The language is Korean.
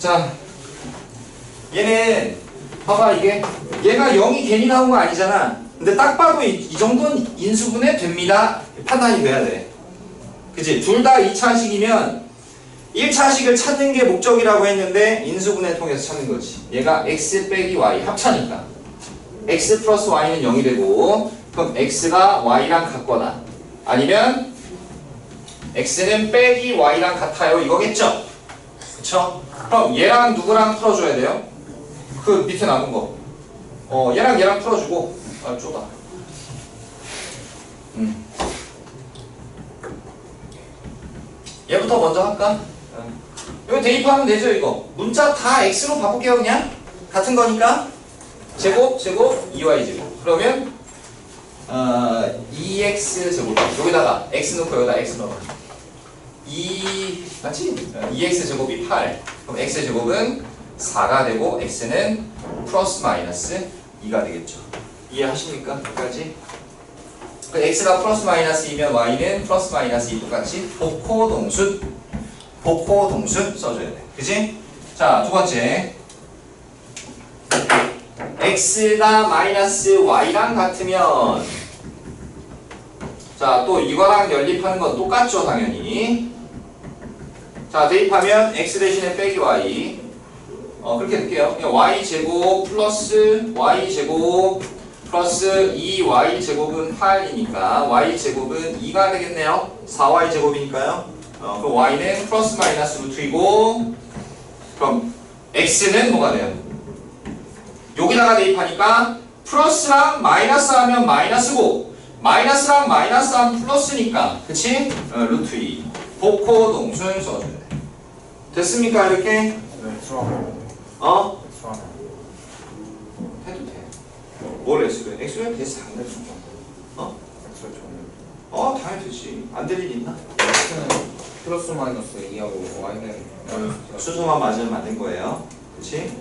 자, 얘는 봐봐 이게 얘가 0이 괜히 나온 거 아니잖아. 근데 딱 봐도 이, 이 정도는 인수분해 됩니다. 판단이 돼야 돼. 그치? 둘다 2차식이면 1차식을 찾는 게 목적이라고 했는데 인수분해 통해서 찾는 거지. 얘가 x 빼기 y 합차니까. x 플러스 y는 0이 되고 그럼 x가 y랑 같거나 아니면 x는 빼기 y랑 같아요 이거겠죠? 그쵸? 그럼 얘랑 누구랑 풀어줘야 돼요? 그 밑에 남은 거. 어, 얘랑 얘랑 풀어주고. 아, 좁아. 음. 얘부터 먼저 할까? 어. 이거 대입하면 되죠, 이거. 문자 다 x로 바꿀게요, 그냥. 같은 거니까. 제곱, 제곱, 2y 제곱. 그러면, 어, 2x 제곱. 여기다가 x 넣고 여기다 x 넣어. 2, 맞지? 어, 2x 제곱이 8. 그럼 x 제곱은 4가 되고 x는 플러스 마이너스 2가 되겠죠. 이해하십니까? 여기까지? 그 x가 플러스 마이너스 2면 y는 플러스 마이너스 2 똑같이 복호 동순 복호 동순 써줘야 돼. 그지? 자, 두 번째. x가 마이너스 y랑 같으면 자, 또 이거랑 연립하는 건 똑같죠, 당연히. 자, 대입하면 x 대신에 빼기 y. 어, 그렇게 할게요. y 제곱 플러스 y 제곱 플러스 2y 제곱은 8이니까 y 제곱은 2가 되겠네요. 4y 제곱이니까요. 어, 그럼 y는 플러스 마이너스 루트이고 그럼 x는 뭐가 돼요? 여기다가 대입하니까 플러스랑 마이너스 하면 마이너스고 마이너스랑 마이너스 하면 플러스니까 그치? 어, 루트 2 복호 동순 써줘야 돼. 됐습니까 이렇게? 네, 수학을 어? 수학을 해도 돼. 뭘 X를? X를 대서 안 되죠. 어? 엑소를 저는 어, 당연히 되지. 안 될 일 있나? X는 플러스 마이너스 2하고 Y는 수소만 맞으면 안된 거예요. 그치?